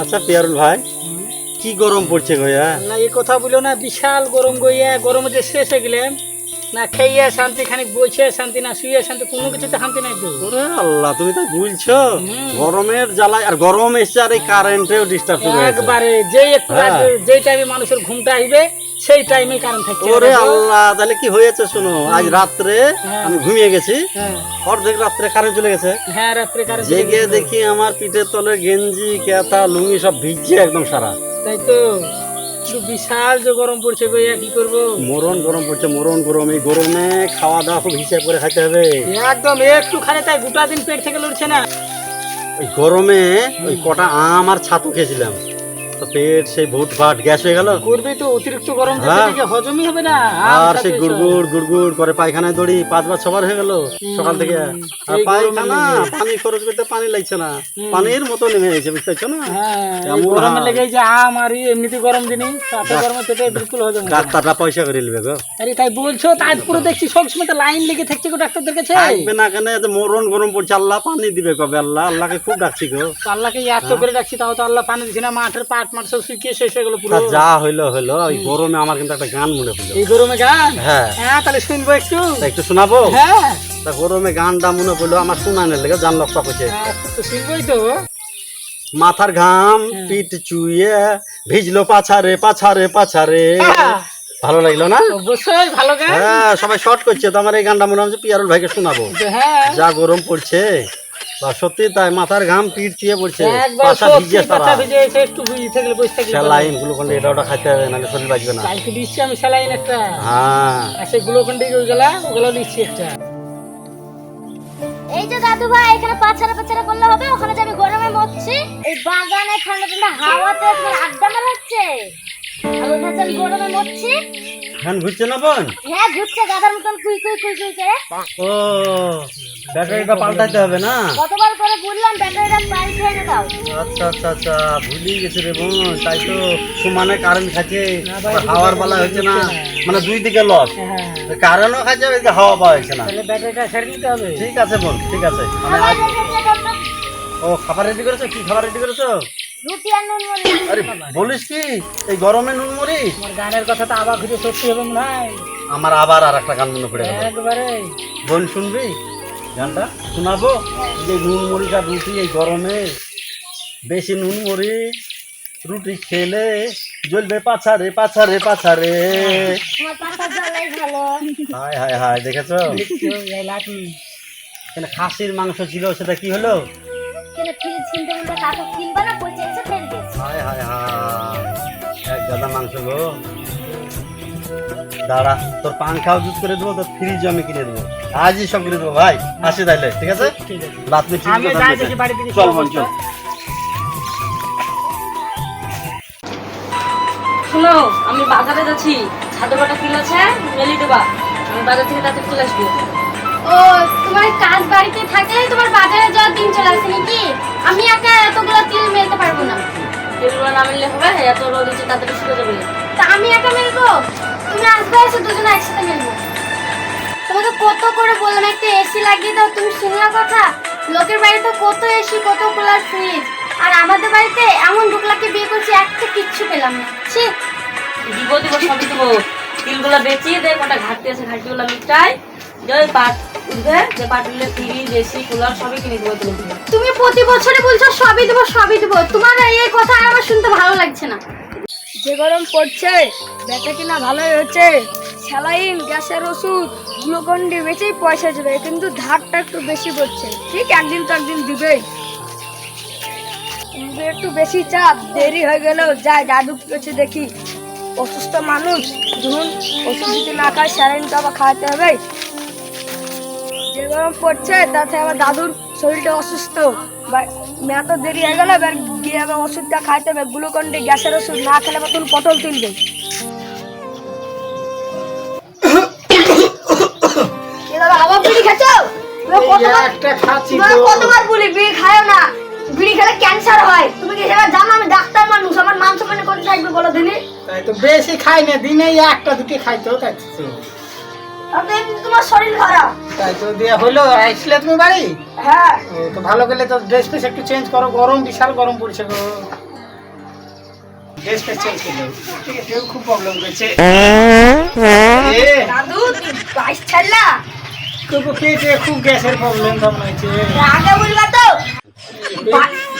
আচ্ছা পিয়ারুল ভাই কি গরম পড়ছে গইয়া না এই কথা বলো না বিশাল গরম গইয়া গরমে যে শেষ হয়ে গেলাম। না খেয়ে শান্তি খানিক বইছে শান্তি না শুয়ে শান্তি কোনো কিছুতে শান্তি নাই তো। ওরে আল্লাহ তুমি তো বুঝছ গরমের জ্বালায় আর গরম এসছে আর এই কারেন্টেও ডিস্টার্ব একবারে যে একটু হ্যাঁ। যেই টাইমে মানুষের ঘুমটা আসবে সেই টাইমে কারেন্ট থাকছে ওরে আল্লাহ তাহলে কি হয়েছে শোনো? আজ রাত্রে হ্যাঁ। আমি ঘুমিয়ে গেছি। হ্যাঁ। অর্ধেক রাত্রে কারেন্ট চলে গেছে। হ্যাঁ রাত্রে কারেন্ট জেগে দেখি আমার পিঠের তলে গেঞ্জি কেতা লুঙ্গি সব ভিজছে একদম সারা। তাই তো বিশাল যে গরম পড়ছে গইয়া কি করব? মরণ গরম পড়ছে মরণ গরম। এই গরমে খাওয়া দাওয়া খুব হিসাব করে খাইতে হবে। একদম একটু খানে তাই গোটা দিন পেট থেকে লড়ছে না। ওই গরমে ওই কটা আম আর ছাতু খেয়েছিলাম। তো পেট সেই ভুট ভাট গ্যাস হয়ে গেল। করবে তো অতিরিক্ত গরম হ্যাঁ। থেকে হজমই হবে না। আর সেই গুড়গুড় গুড়গুড় করে পায়খানায় দড়ি পাঁচবার ছবার হয়ে গেল। সকাল থেকে আর পায়খানা পানি খরচ করতে পানি লাগছে না। পানির মতো নেমে গেছে বুঝতে পারছ না? হ্যাঁ গরমে লেগে যে আম আর এমনিতে গরম তাতে গরমে পেটে বিলকুল হজম। ডাক্তারটা পয়সা করে নিবে গো। আরে তাই বলছো তাই পুরো দেখছি সব সময় তো লাইন লেগে থাকছে গো ডাক্তারদের কাছে। থাকবে না কেন এত মরণ গরম পড়ছে আল্লাহ পানি দিবে কবে আল্লাহ আল্লাহকে খুব ডাকছি গো। আল্লাহকে এত করে ডাকছি তাও তো আল্লাহ পানি দিচ্ছে না মাঠের পাট মাঠ সব শুকিয়ে শেষ হয়ে গেল পুরো? যা হইল হইল ওই গরমে আমার কিন্তু একটা গান মনে পড়ল। এই গরমে গান? হ্যাঁ। হ্যাঁ তাহলে শুনব একটু। একটু শোনাবো? হ্যাঁ। তা গরমে গানটা মনে পড়ল আমার শোনানোর লেগে জান লক্ষ্য করছে হ্যাঁ, তো শুনবোই তো। মাথার ঘাম পিঠ চুইয়ে ভিজলো পাছারে পাছারে পাছারে। হ্যাঁ। ভালো লাগল না? অবশ্যই ভালো গান। হ্যাঁ সবাই শর্ট করছে তো আমার এই গানটা মনে হচ্ছে পিয়ারুল ভাইকে শোনাবো। হ্যাঁ। যা গরম পড়ছে। বা সত্যি তাই মাথার ঘাম পিঠ চুয়ে পড়ছে। একবার পাশা সত্যি ভিজে এসে একটু বুঝে থাকলে বসে থাকলে স্যালাইন গ্লুকন্ডি এটা ওটা খাইতে হবে নাহলে শরীর বাঁচবে না। কালকে দিচ্ছি আমি স্যালাইন একটা। হ্যাঁ। আর সেই গ্লুকন্ডি ওইগুলা ওগুলো দিচ্ছি একটা। এই যে দাদু ভাই এখানে পাছাড়া পাছাড়া করলে হবে ওখানে যে আমি গরমে মরছি। এই বাগানে ঠান্ডা ঠান্ডা হাওয়াতে আড্ডা মারা হচ্ছে। আর ওখানে গরমে মরছি ফ্যান ঘুরছে না বোন? হ্যাঁ ঘুরছে গাধার মতন কুই কুই কুই কুই করে। ও ব্যাটারিটা পাল্টাইতে হবে না? কতবার করে বললাম ব্যাটারিটা পাল্ট হয়ে দাও আচ্ছা আচ্ছা আচ্ছা ভুলেই গেছে রে বোন তাই তো সমানে কারেন্ট খাচ্ছে। হাওয়ার বেলা হচ্ছে না। মানে দুই দিকে লস হ্যাঁ। কারেন্টও খাচ্ছে ওইদিকে হাওয়া পাওয়া যাচ্ছে না। তাহলে ব্যাটারিটা ছেড়ে দিতে হবে। ঠিক আছে বোন ঠিক আছে। ও খাবার রেডি করেছ? কি খাবার রেডি করেছ? রুটি আর নুন মুড়ি আরে বলিস কি? এই গরমে নুন মরি আমার গানের কথা তো আবার ঘুরে সত্যি আমার আবার আর একটা গান মনে পড়ে গেল। একবারে। বোন শুনবি? গানটা শোনাবো? যে নুন রুটি এই গরমে। বেশি নুন মরিচ রুটি খেলে জ্বলবে পাছারে পাছারে পাছারে। হায় হায় হায় দেখেছ? খাসির মাংস ছিল সেটা কি হলো? কেন ফ্রিজ কিনতে বলতে কাকু কিনবা না পয়সা এসে ফেল দিয়েছে। হায় হায় হায়। এক গাদা মাংস গো। দাঁড়া তোর পাংখাও জুত করে দেবো তোর ফ্রিজ আমি কিনে দেবো। আজই সব কিনে দেবো ভাই। আসি তাইলে ঠিক আছে? ঠিক আছে। রাত মে আমি যাই দেখি বাড়ি থেকে চল বোন চল শোনো আমি বাজারে যাচ্ছি। ছাদে কটা কিলো আছে মেলি দেবা। আমি বাজার থেকে তাড়াতাড়ি চলে আসব। ও তোমার কাজ বাড়িতে থাকলে তোমার বাজারে যাওয়ার দিন চলে আসে নাকি? আমি একা এতগুলো তিল মেলতে পারব না। তেলগুলো না মিললে হবে? এত রোদ হচ্ছে তাড়াতাড়ি শুকে যাবে তা আমি একা মেলবো? তুমি আসবে এসে দুজনে একসাথে মেলবো। তোমাকে কত করে বললাম একটা এসি লাগিয়ে দাও তুমি শুনলা কথা? লোকের বাড়িতে কত এসি কত কুলার ফ্রিজ আর আমাদের বাড়িতে এমন ঢুকলাকে বিয়ে করছি একটা কিচ্ছু পেলাম না। ছি। দিব দিব সবই দিব। তিলগুলো বেচিয়ে দে কটা ঘাটতি আছে ঘাটতিগুলো মিটাই। যে পাট উঠবে যে পাট উঠলে ফ্রিজ এসি কুলার সবই কিনে দেবো তুমি তুমি প্রতি বছরে বলছো সবই দেবো সবই দেবো। তোমার এই কথা আর আমার শুনতে ভালো লাগছে না। যে গরম পড়ছে বেচা কিনা ভালোই হচ্ছে। স্যালাইন গ্যাসের ওষুধ গ্লুকন্ডি বেচেই পয়সা যাবে কিন্তু ধারটা একটু বেশি পড়ছে। ঠিক একদিন তো একদিন দিবেই। একটু বেশি চাপ দেরি হয়ে গেলেও যাই দাদু কাছে দেখি। অসুস্থ মানুষ ধরুন ওষুধ যদি না খায় স্যালাইন তো আবার খাওয়াতে হবে যে গরম পড়ছে তাতে আবার দাদুর শরীরটা অসুস্থ। বা এত দেরি হয়ে গেল এবার গিয়ে আবার ওষুধটা খাইতে হবে গ্লুকন্ডি গ্যাসের ওষুধ না খেলে তুমি পটল তুলবে। আবার বিড়ি খাচ্ছ একটা খাচ্ছি কতবার বলি বিড়ি না। বিড়ি খেলে ক্যান্সার হয়। তুমি কি সেটা জানো আমি ডাক্তার মানুষ? আমার মানে থাকবে বলো দিনি। তো বেশি খাই না দিনে একটা দুটি খাইতেও খাচ্ছি তো তোমার শরীর খারাপ। তাই তো দিয়ে হলো আসলে তুমি বাড়ি? হ্যাঁ। তো ভালো গেলে তো ড্রেস ফ্রেস একটু চেঞ্জ করো গরম বিশাল গরম পড়ছে গো। ড্রেস ফ্রেস চেঞ্জ করল ঠিক খুব প্রবলেম করছে। দাদু বাইশ ছাড়লা? খুব পেটে খুব গ্যাসের প্রবলেম তো হয়েছে। আগে বলবা তো?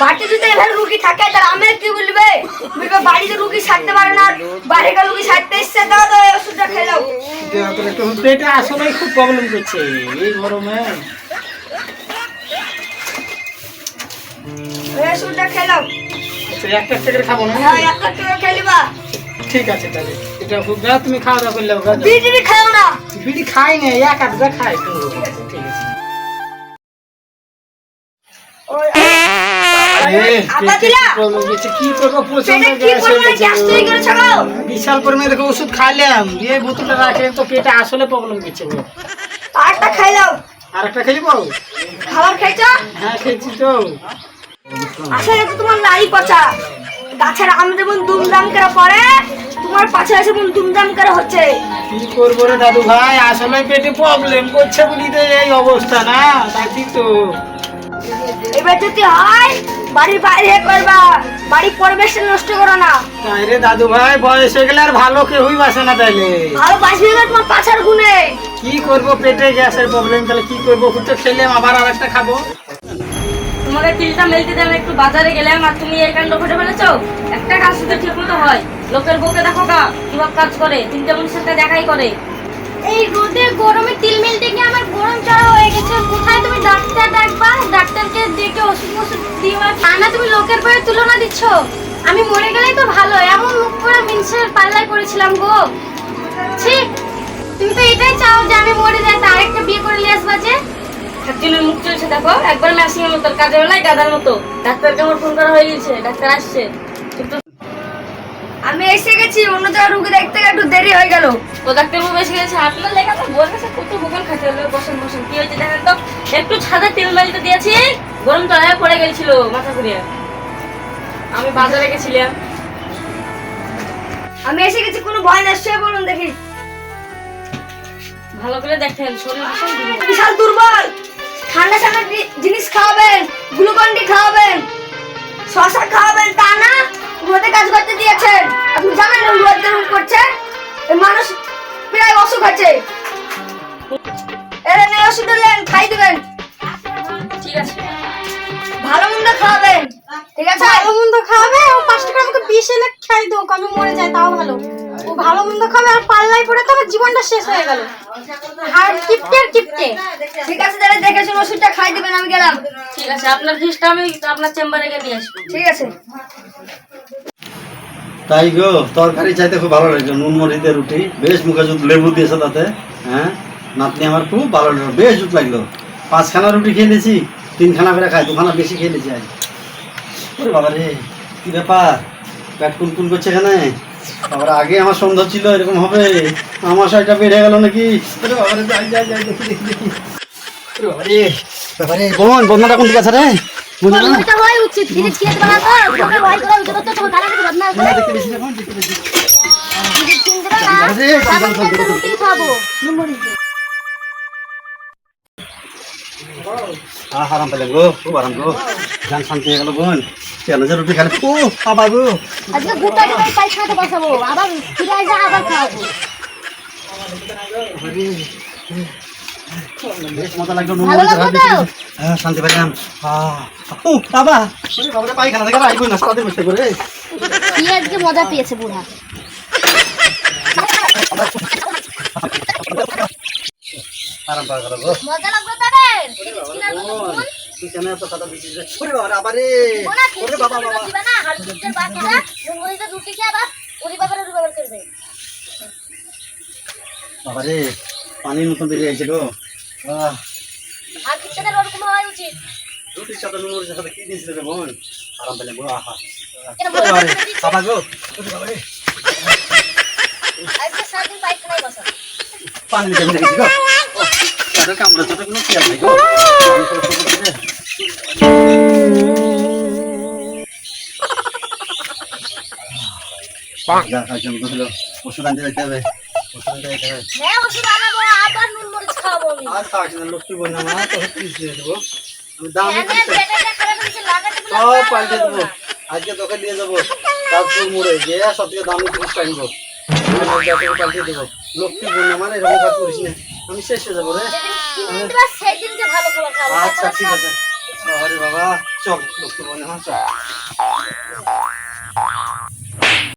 বাড়িতে যদি এভাবে রুগী থাকে তাহলে আমি কি বলবে? বলবে বাড়িতে রুগী সারতে পারে না বাইরে রুগী সারতে এসছে দাও তো ওষুধটা খেলাও করে পেটে আসলেই খুব প্রবলেম করছে। এই গরমে। আচ্ছা, একটা একটা করে খাব না হ্যাঁ একটা করে খেলিবা ঠিক আছে তাহলে। এটা তুমি খাওয়া দাওয়া করলে বিড়ি খাও না। বিড়ি খাই না এক আধটা খাই ঠিক আছে। বিশাল পরিমাণে দেখো ওষুধ খাইলাম। এই বোতলটা রাখলেন তো পেটে আসলে প্রবলেম করছে গো। আরেকটা খাইলাও আর একটা খেলি পাবো খাবার খাইছো? হ্যাঁ খেয়েছি তো। আসলে তো তোমার নারী পচা। গাছের আম যেমন দুমদাম করে পড়ে তোমার আছে যেমন দুমদাম করে হচ্ছে। কি করব রে দাদু ভাই? আসলে পেটে প্রবলেম করছে বলি তো এই অবস্থা না দেখি তো। এবার যদি হয় বাড়ির বাইরে করবা বাড়ির পরিবেশ নষ্ট করো না। তাই রে দাদু ভাই বয়স হয়ে গেলে আর ভালো কেউই বাসে না তাইলে। ভালো বাঁচবে না তোমার পাছার গুনে কি করব পেটে গ্যাসের প্রবলেম তাহলে কি করব? তো খেলাম আবার আর একটা খাব। তোমাকে তিলটা মেলতে দিয়ে একটু বাজারে গেলাম আর তুমি এই কাণ্ড ঘটে ফেলেছো? একটা কাজ শুধু ঠিক মতো হয়। লোকের বউকে দেখো গা কীভাবে কাজ করে। তিনটা মানুষের সাথে দেখাই করে। এই রোদে গরমে তিল মিলতে গিয়ে আমার গরম চড়া হয়ে গেছে। কোথায় তুমি ডাক্তার ডাকবা ডাক্তারকে ডেকে ওষুধ ওষুধ দিবা। তা না, তুমি লোকের পরে তুলনা দিচ্ছ? আমি মরে গেলেই তো ভালো, এমন মুখ করে মিনসের পাল্লায় পড়েছিলাম গো। ঠিক তুমি তো এটাই চাও যে আমি মরে যাই, তা আরেকটা বিয়ে করে নিয়ে আসবা যে? একজনের মুখ চলছে, দেখো। একবার এর মতো কাজের বেলায় গাদার মতো। ডাক্তারকে আমার ফোন করা হয়ে গেছে, ডাক্তার আসছে। আমি এসে গেছি অন্য জায়গায় রুগী দেখতে একটু দেরি হয়ে গেল। ও ডাক্তার বাবু এসে গেছে আপনার লেখা তো বলে গেছে কত বোকান খাইতে হবে বসেন বসেন। কি হয়েছে দেখেন তো একটু ছাদে তেল মালিতে দিয়েছি গরম তলায় পড়ে গেছিল মাথা ঘুরিয়ে আমি বাজারে গেছিলাম। আমি এসে গেছি কোনো ভয় না শুয়ে বলুন দেখি। ভালো করে দেখেন শরীর ভীষণ দুর্বল। বিশাল দুর্বল। ঠান্ডা ঠান্ডা জিনিস খাওয়াবেন গ্লুকন ডি খাওয়াবেন শশা খাওয়াবেন তা না? রোদে কাজ করতে দিয়েছেন। আপনি জানেন না রোদ যেমন করছে? এই মানুষ প্রায় অসুখ আছে। এর নেই ওষুধ দিলেন খাই দিবেন। ঠিক আছে। ভালো মন্দ খাওয়াবেন। ঠিক আছে? ভালো মন্দ খাবে ও পাঁচ টাকা আমাকে বিষ এনে খাই দো আমি মরে যাই তাও ভালো। ও ভালো মন্দ খাবে আর পাল্লাই পড়ে তো আমার জীবনটা শেষ হয়ে গেল। আর কিপটে কিপটে। ঠিক আছে তাহলে দেখে শুনে ওষুধটা খাই দিবেন আমি গেলাম। ঠিক আছে আপনার ফিসটা আমি আপনার চেম্বারে গিয়ে নিয়ে আসব। ঠিক আছে। তাই গো, তরকারি চাইতে খুব ভালো লাগল নুন মরিচের রুটি, বেশ মুখে জুত লেবু দিয়েছে তাতে হ্যাঁ? নাতনি আমার খুব ভালো লাগল বেশ জুত লাগল। পাঁচখানা রুটি খেয়ে নিয়েছি, তিনখানা করে খাই, দুখানা বেশি খেয়ে নিয়েছি আজ। ওরে বাবা রে, কি ব্যাপার? পেট কুনকুন করছে এখানে? বাবার, আগে আমার সন্দেহ ছিল, এরকম হবে। আমার সাইডটা বেড়ে গেল নাকি? ওরে বাবা রে যাই যাই যাই, দেখি দেখি ওরে বাবা রে বোন বন্ধুটা কোন দিকে আছে রে? এটা হয় উচিত ধীরে খেয়ে দেবা না তো তোমাকে ভয় করা উচিত তো তোমার গালা বদমাশ না, দেখতে বেশি না দেখতে বেশি। চিন দেবা না আরে, সাবান চল, চল, চল, চল। রুটি খাব নুমরি আরাম পেলাম গো খুব আরাম গো। জান শান্তি গেল বোন। কেন যে রুটি খালে ও বাবা গো। আজকে গোটা গোটা পায়খানাতে বসাবো আবার ফিরে আসবে আবার খাওয়াবো। বেশ মজা লাগল নুন। মরিচ লাগল তো? হ্যাঁ শান্তি পেলাম ও বাবা। ওরে বাবা পায়খানা থেকে আইবো না সারাদিন বসে করে। কি আজকে মজা পেয়েছে বুড়া? আরাম পাওয়া গেল মজা লাগল তাদের? কিনার মতো বোন, ফুল তুই কেন এত সাদা দিছিস রে? ওরে বাবা আবার রে ওরে বাবা বাবা। দিবা না? আর দুধের বাকিটা নুনমরিচে রুটি খেয়ে আবার ওরি বাবার ওরি বাবার করবে বাবা রে পানির মতন বেরিয়ে গো। আহ, আর কিচ্ছুদের ওরকম হওয়া উচিত। রুটির সাথে নুন সাথে কি দিয়েছিল রে বোন? আরাম পেলাম গো আহা। বাবা গো আজকে সারাদিন বসা। পানি গো? তাদের কামড়ে কোনো খেয়াল নাই গো। বসল। ওষুধ আনতে যেতে হবে। ওষুধ আনতে যেতে হবে। হ্যাঁ ওষুধ আনাবো। আমি। আর না লক্ষ্মী বোন আমার দিয়ে দেবো? আমি দামি হয়েছে লাগাতে বলে সব পাল্টে দেবো। আজকে তোকে দিয়ে দেবো তারপর মোড়ে। গিয়ে সব থেকে দামি জিনিস পাইবো পাল্টে দেবো। লক্ষ্মী বোন আমার এরকম কাজ করিস না। আমি শেষ হয়ে যাব রে খাবার খাব। আচ্ছা ঠিক আছে। বাবা রে বাবা চল লক্ষ্মী বোন আমার চল।